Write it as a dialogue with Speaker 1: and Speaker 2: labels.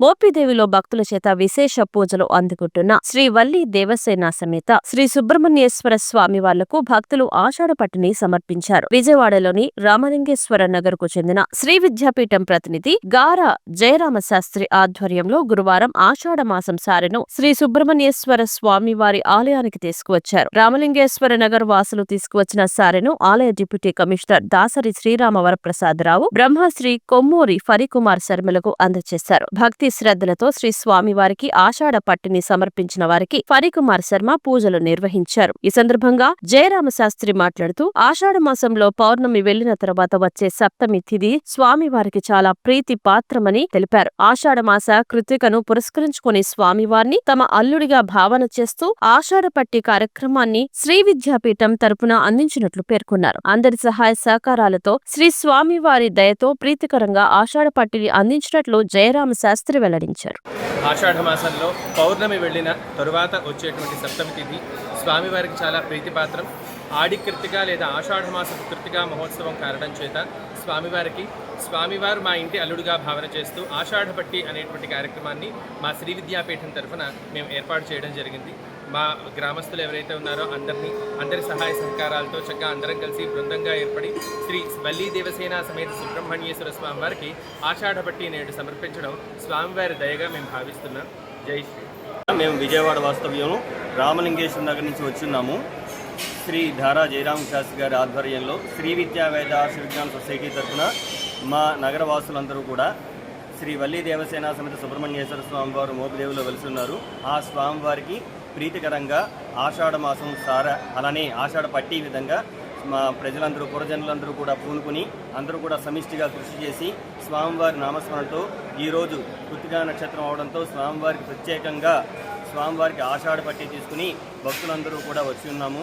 Speaker 1: మోపిదేవిలో భక్తుల చేత విశేష పూజలు అందుకుంటున్న శ్రీ వల్లి దేవసేన సమేత శ్రీ సుబ్రహ్మణ్యేశ్వర స్వామి వాళ్ళకు భక్తులు ఆషాఢ పట్టిని సమర్పించారు. విజయవాడలోని రామలింగేశ్వర నగర్కు చెందిన శ్రీ విద్యాపీఠం ప్రతినిధి గార జయరామ శాస్త్రి ఆధ్వర్యంలో గురువారం ఆషాఢ మాసం సారెను శ్రీ సుబ్రహ్మణ్యేశ్వర స్వామి వారి ఆలయానికి తీసుకువచ్చారు. రామలింగేశ్వర నగర్ వాసులు తీసుకువచ్చిన సారెను ఆలయ డిప్యూటీ కమిషనర్ దాసరి శ్రీరామ వరప్రసాదరావు బ్రహ్మశ్రీ కొమ్మూరి ఫరికుమార్ శర్మలకు అందజేశారు. భక్తి శ్రద్ధలతో శ్రీ స్వామి వారికి ఆషాఢ పట్టిని సమర్పించిన వారికి ఫరికుమార్ శర్మ పూజలు నిర్వహించారు. ఈ సందర్భంగా జయరామశాస్త్రి మాట్లాడుతూ ఆషాఢ మాసంలో పౌర్ణమి వెళ్ళిన తర్వాత వచ్చే సప్తమి తిథి స్వామి వారికి చాలా ప్రీతి పాత్రమని తెలిపారు. ఆషాఢ మాస కృతికను పురస్కరించుకుని స్వామివారిని తమ అల్లుడిగా భావన చేస్తూ ఆషాఢ పట్టి కార్యక్రమాన్ని శ్రీ విద్యాపీఠం తరపున అందించినట్లు పేర్కొన్నారు. అందరి సహాయ సహకారాలతో శ్రీ స్వామివారి దయతో ప్రీతికరంగా ఆషాఢ పట్టిని అందించినట్లు జయరామ శాస్త్రి వెల్లడించారు.
Speaker 2: ఆషాఢ మాసంలో పౌర్ణమి వెళ్ళిన తరువాత వచ్చేటువంటి సప్తమి తిథి స్వామివారికి చాలా ప్రీతిపాత్రం. ఆడి కృతిక లేదా ఆషాఢ మాస కృతిక మహోత్సవం కారణం చేత స్వామివారికి స్వామివారు మా ఇంటి అల్లుడుగా భావన చేస్తూ ఆషాఢ పట్టి అనేటువంటి కార్యక్రమాన్ని మా శ్రీ విద్యాపీఠం తరఫున మేము ఏర్పాటు చేయడం జరిగింది. మా గ్రామస్తులు ఎవరైతే ఉన్నారో అందరినీ అందరి సహాయ సహకారాలతో చక్కగా అందరం కలిసి బృందంగా ఏర్పడి శ్రీ వల్లీ దేవసేన సమేత సుబ్రహ్మణ్యేశ్వర స్వామి వారికి ఆషాఢ నేడు సమర్పించడం స్వామివారి దయగా మేము భావిస్తున్నాం. జై శ్రీ.
Speaker 3: మేము విజయవాడ వాస్తవ్యం రామలింగేశ్వర నగర్ నుంచి వచ్చున్నాము. శ్రీ ధారా జయరామ శాస్త్రి గారి ఆధ్వర్యంలో శ్రీ విద్యా వేద ఆశ విజ్ఞాన సొసైటీ తరఫున మా నగర వాసులందరూ కూడా శ్రీ వల్లి దేవసేన సమేత సుబ్రహ్మణ్యేశ్వర స్వామి వారు మోపిదేవిలో వెలుసున్నారు ఆ స్వామివారికి ప్రీతికరంగా ఆషాఢ మాసం సార అలానే ఆషాఢ పట్టి విధంగా మా ప్రజలందరూ పురజనులందరూ కూడా పూనుకుని అందరూ కూడా సమిష్టిగా కృషి చేసి స్వామివారి నామస్మరణతో ఈరోజు కృతికా నక్షత్రం అవడంతో స్వామివారికి ప్రత్యేకంగా స్వామివారికి ఆషాఢ పట్టి తీసుకుని భక్తులందరూ కూడా వచ్చి ఉన్నాము.